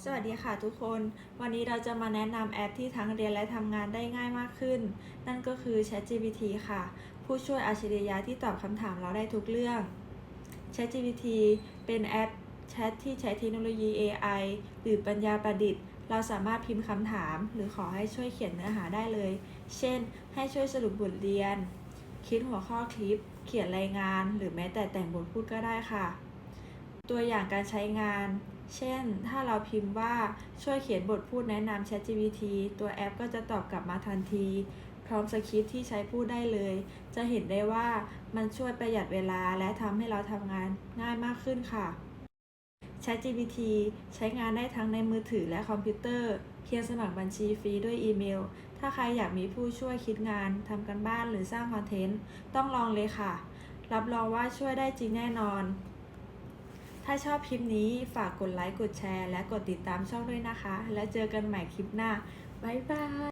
สวัสดีค่ะทุกคน วันนี้เราจะมาแนะนำแอปที่ทั้งเรียนและทำงานได้ง่ายมากขึ้น นั่นก็คือ ChatGPT ค่ะ ผู้ช่วยอัจฉริยะที่ตอบคำถามเราได้ทุกเรื่อง ChatGPT เป็นแอปแชทที่ใช้เทคโนโลยี AI หรือปัญญาประดิษฐ์ เราสามารถพิมพ์คำถาม หรือขอให้ช่วยเขียนเนื้อหาได้เลย เช่น ให้ช่วยสรุปบทเรียน คิดหัวข้อคลิป เขียนรายงาน หรือแม้แต่แต่งบทพูดก็ได้ค่ะ ตัวอย่างการใช้งาน เช่น ถ้าเราพิมพ์ว่าช่วยเขียนบทพูดแนะนำ ChatGPT ตัวแอปก็จะตอบกลับมาทันที พร้อมสคริปที่ใช้พูดได้เลย จะเห็นได้ว่ามันช่วยประหยัดเวลาและทำให้เราทำงานง่ายมากขึ้นค่ะ ChatGPT ใช้งานได้ทั้งในมือถือและคอมพิวเตอร์ เพียงสมัครบัญชีฟรีด้วยอีเมล ถ้าใครอยากมีผู้ช่วยคิดงานทำกันบ้านหรือสร้างคอนเทนต์ ต้องลองเลยค่ะ รับรองว่าช่วยได้จริงแน่นอน ถ้าชอบคลิปนี้ฝากกดไลค์ กดแชร์ และกดติดตามช่องด้วยนะคะ แล้วเจอกันใหม่คลิปหน้า บ๊ายบาย